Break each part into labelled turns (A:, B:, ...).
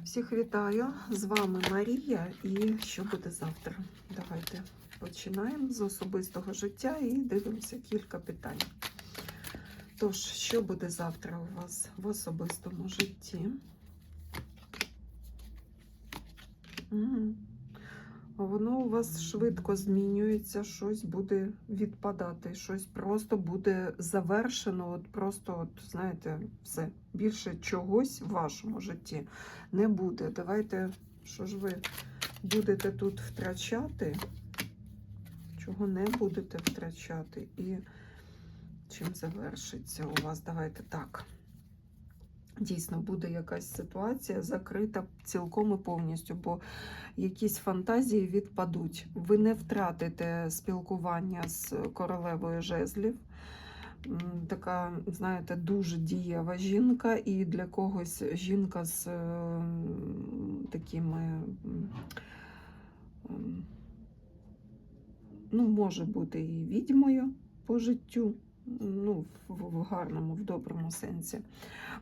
A: Всіх вітаю! З вами Марія. І що буде завтра? Давайте починаємо з особистого життя і дивимося кілька питань. Тож, що буде завтра у вас в особистому житті? Мгм. Воно у вас швидко змінюється, щось буде відпадати, щось просто буде завершено. От просто, от знаєте, все більше чогось в вашому житті не буде. Давайте, що ж ви будете тут втрачати, чого не будете втрачати, і чим завершиться у вас? Давайте так. Дійсно, буде якась ситуація закрита цілком і повністю, бо якісь фантазії відпадуть. Ви не втратите спілкування з королевою жезлів. Така, знаєте, дуже дієва жінка, і для когось жінка з е, такими, м, м, ну, може бути і відьмою по життю, ну, в, гарному, в доброму сенсі.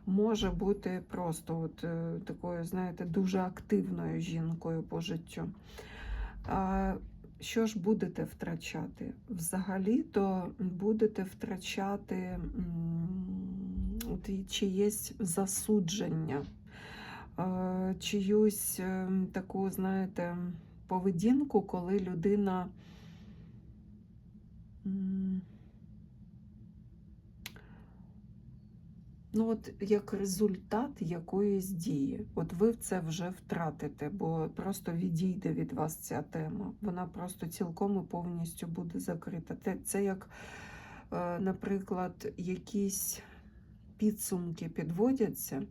A: Може бути просто от, е, такою, знаєте, дуже активною жінкою по життю. А що ж будете втрачати? Взагалі-то будете втрачати от, чиєсь засудження, чиюсь е, таку, знаєте, поведінку, коли людина. Ну, от як результат якоїсь дії. От ви це вже втратите, бо просто відійде від вас ця тема. Вона просто цілком і повністю буде закрита. Це, як, е, наприклад, якісь підсумки підводяться,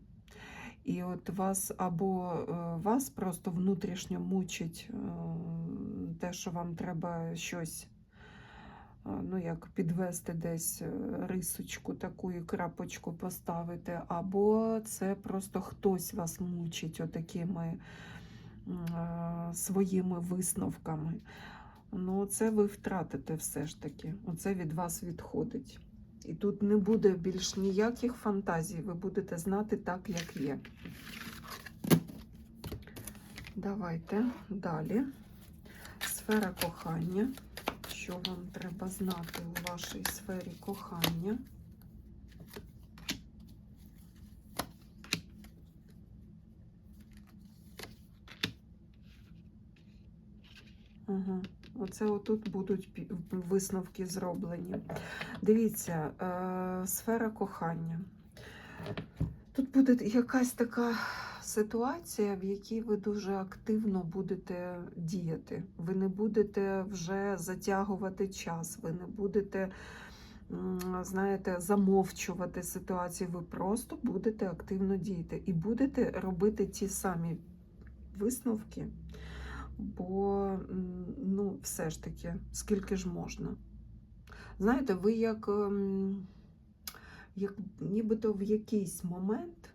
A: і от вас або е, вас просто внутрішньо мучить е, те, що вам треба щось ну, як підвести десь е, рисочку, таку і крапочку поставити, або це просто хтось вас мучить отакими е, своїми висновками. Ну, це ви втратите все ж таки. Оце від вас відходить. І тут не буде більш ніяких фантазій, ви будете знати так, як є. Давайте далі. Сфера кохання. Що вам треба знати у вашій сфері кохання? Ага. Оце отут будуть висновки зроблені. Дивіться, е, сфера кохання. Тут буде якась така ситуація, в якій ви дуже активно будете діяти. Ви не будете вже затягувати час, ви не будете, знаєте, замовчувати ситуацію. Ви просто будете активно діяти і будете робити ті самі висновки. Бо, ну, все ж таки, скільки ж можна. Знаєте, ви як, ем, як нібито в якийсь момент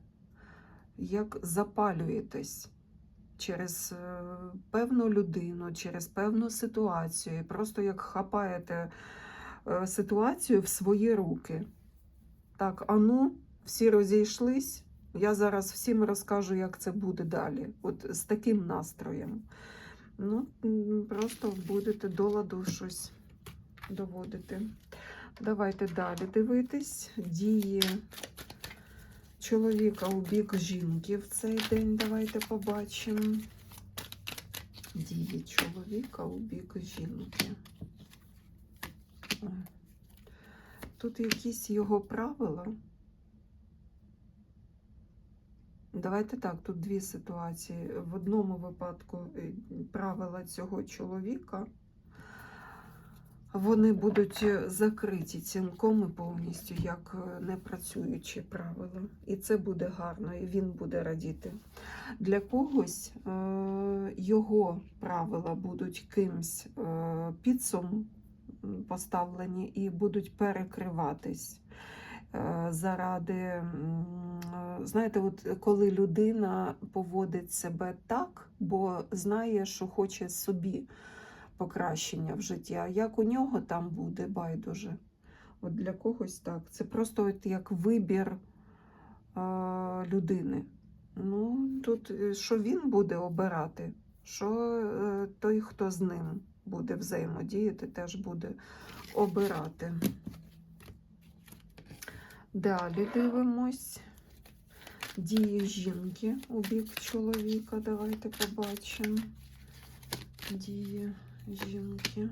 A: як запалюєтесь через е, певну людину, через певну ситуацію, і просто як хапаєте е, ситуацію в свої руки. Так, а ну, всі розійшлись. Я зараз всім розкажу, як це буде далі. От з таким настроєм. Ну, просто будете до ладу щось доводити. Давайте далі дивитись. Дії чоловіка у бік жінки в цей день. Давайте побачимо. Дії чоловіка у бік жінки. Тут якісь його правила. Давайте так, тут дві ситуації. В одному випадку е, правила цього чоловіка вони будуть е, закриті цілком і повністю, як е, непрацюючі правила. І це буде гарно, і він буде радіти. Для когось е, його правила будуть кимсь підсум поставлені і будуть перекриватись. Заради, знаєте, от коли людина поводить себе так, бо знає, що хоче собі покращення в житті. А як у нього там буде байдуже? От для когось так. Це просто от як вибір е, людини. Ну, тут е, що він буде обирати, що е, той, хто з ним буде взаємодіяти, теж буде обирати. Далі дивимось. Дії жінки у бік чоловіка. Давайте побачимо. Дії жінки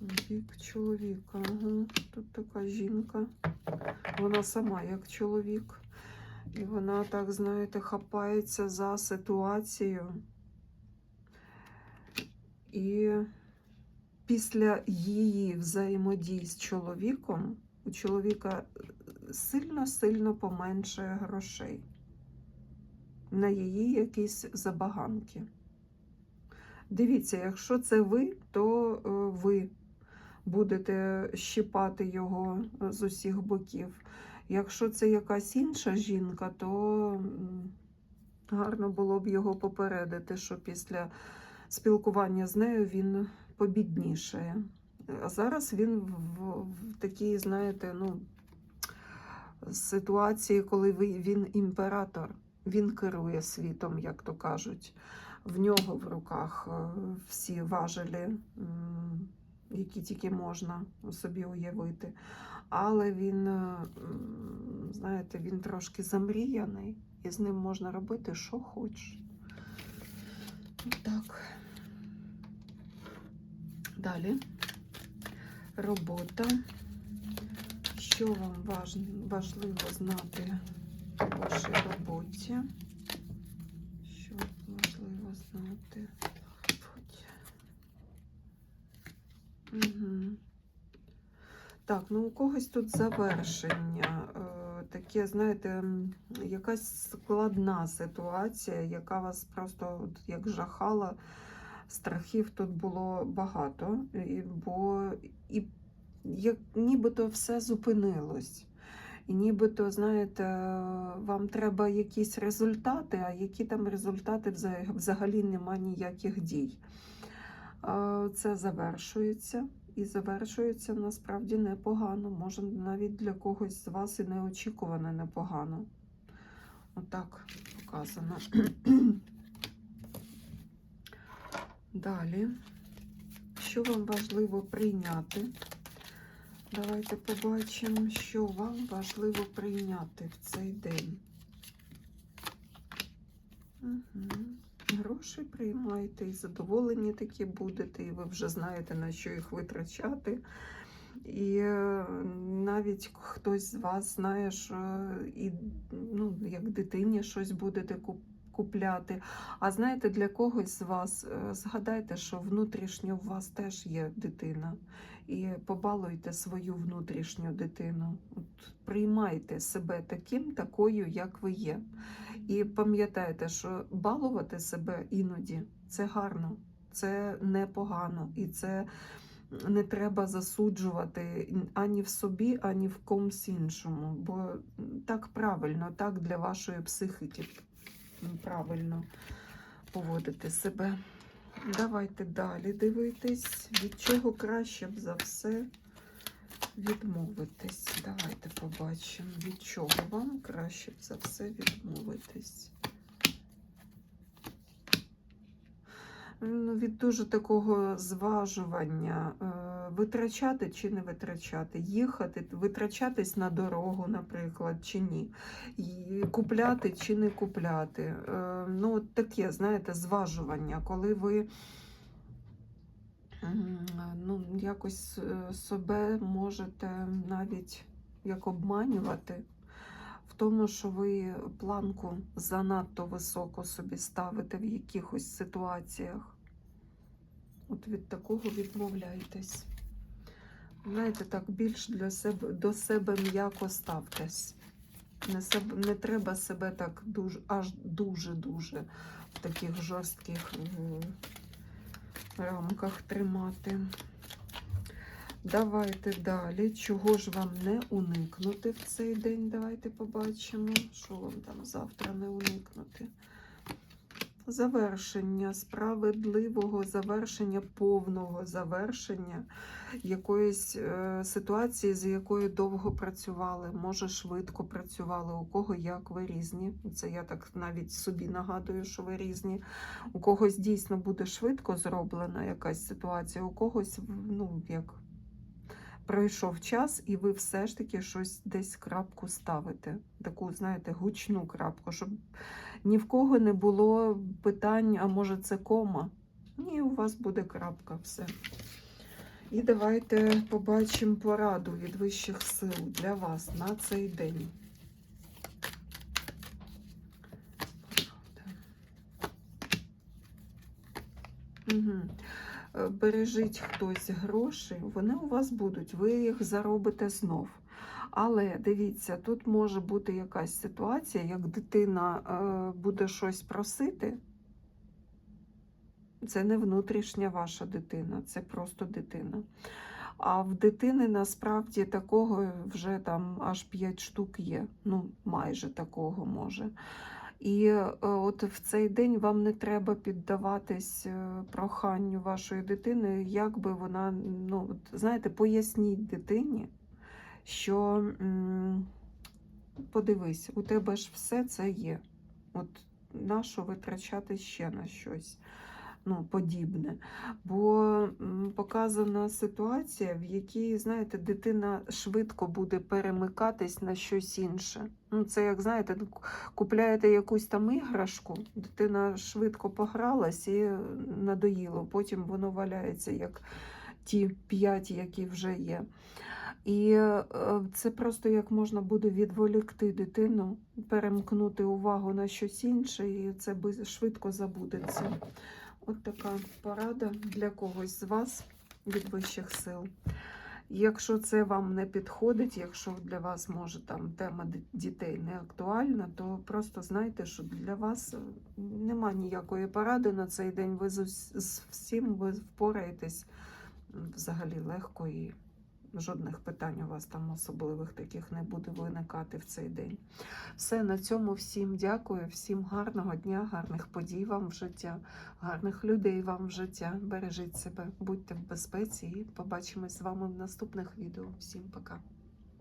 A: бік чоловіка. Ага, тут така жінка. Вона сама як чоловік. І вона, так знаєте, хапається за ситуацію. І після її взаємодії з чоловіком у чоловіка сильно-сильно поменшає грошей на її якісь забаганки. Дивіться, якщо це ви, то е, ви будете щипати його е, з усіх боків. Якщо це якась інша жінка, то гарно було б його попередити, що після спілкування з нею він побіднішає. А зараз він в, в такій, знаєте, ну, ситуації, коли він імператор, він керує світом, як то кажуть. В нього в руках е, всі важелі, які тільки можна собі уявити. Але він, е, знаєте, він трошки замріяний, і з ним можна робити, що хочеш. Так. Далі. Робота. Що вам важливо знати у вашій роботі? Що важливо знати? Угу. Так, ну у когось тут завершення. Е, таке, знаєте, якась складна ситуація, яка вас просто як жахала. Страхів тут було багато, бо і як нібито все зупинилось. І нібито, знаєте, вам треба якісь результати, а які там результати взагалі нема ніяких дій. Е, Це завершується. І завершується насправді непогано. Може, навіть для когось з вас і неочікувано непогано. Отак показано. Далі. Що вам важливо прийняти? Давайте побачимо, що вам важливо прийняти в цей день. Угу. Гроші приймаєте, і задоволені такі будете, і ви вже знаєте, на що їх витрачати. І е, навіть хтось з вас знає, що і, ну, як дитині щось будете куп- купляти. А знаєте, для когось з вас е, згадайте, що внутрішньо у вас теж є дитина. І побалуйте свою внутрішню дитину. От, приймайте себе таким, такою, як ви є. І пам'ятайте, що балувати себе іноді це гарно, це непогано, і це не треба засуджувати ані в собі, ані в комусь іншому. Бо так правильно, так для вашої психіки правильно поводити себе. Давайте далі дивитись, від чого краще б за все відмовитись. Давайте побачимо, від чого вам краще б за все відмовитись. Ну, від дуже такого зважування, е, витрачати чи не витрачати, їхати, витрачатись на дорогу, наприклад, чи ні, купляти чи не купляти. Е, Ну, от таке, знаєте, зважування, коли ви ну, якось е, себе можете навіть як обманювати в тому, що ви планку занадто високо собі ставите в якихось ситуаціях. От від такого відмовляйтесь. Знаєте, так більш для себе, до себе м'яко ставтесь. Не, себе, не треба себе так дуже, аж дуже-дуже в таких жорстких рамках тримати. Давайте далі. Чого ж вам не уникнути в цей день? Давайте побачимо, що вам там завтра не уникнути. Завершення, справедливого завершення, повного завершення якоїсь е, ситуації, з якою довго працювали, може швидко працювали, у кого як ви різні. Це я так навіть собі нагадую, що ви різні. У когось дійсно буде швидко зроблена якась ситуація, у когось ну, як пройшов час, і ви все ж таки щось десь крапку ставите. Таку, знаєте, гучну крапку, щоб ні в кого не було питань, а може це кома. Ні, у вас буде крапка, все. І давайте побачимо пораду від вищих сил для вас на цей день. Угу. Бережіть хтось гроші, вони у вас будуть, ви їх заробите знов. Але дивіться, тут може бути якась ситуація, як дитина е, буде щось просити. Це не внутрішня ваша дитина, це просто дитина. А в дитини насправді такого вже там аж 5 штук є. Ну, майже такого може. І е, от в цей день вам не треба піддаватись е, проханню вашої дитини, як би вона, ну, знаєте, поясніть дитині, що подивись, у тебе ж все це є. От нащо витрачати ще на щось ну, подібне? Бо показана ситуація, в якій, знаєте, дитина швидко буде перемикатись на щось інше. Ну, це як знаєте, ну, купляєте якусь там іграшку, дитина швидко погралась і надоїло. Потім воно валяється як ті п'ять, які вже є. І е, це просто як можна буде відволікти дитину, перемкнути увагу на щось інше, і це швидко забудеться. От така порада для когось з вас від вищих сил. Якщо це вам не підходить, якщо для вас може там тема дітей не актуальна, то просто знайте, що для вас е, нема ніякої поради на цей день. Ви з, усім ви впораєтесь взагалі легко і жодних питань у вас там особливих таких не буде виникати в цей день. Все на цьому всім дякую, всім гарного дня, гарних подій вам в життя, гарних людей вам в життя. Бережіть себе, будьте в безпеці і побачимось з вами в наступних відео. Всім пока.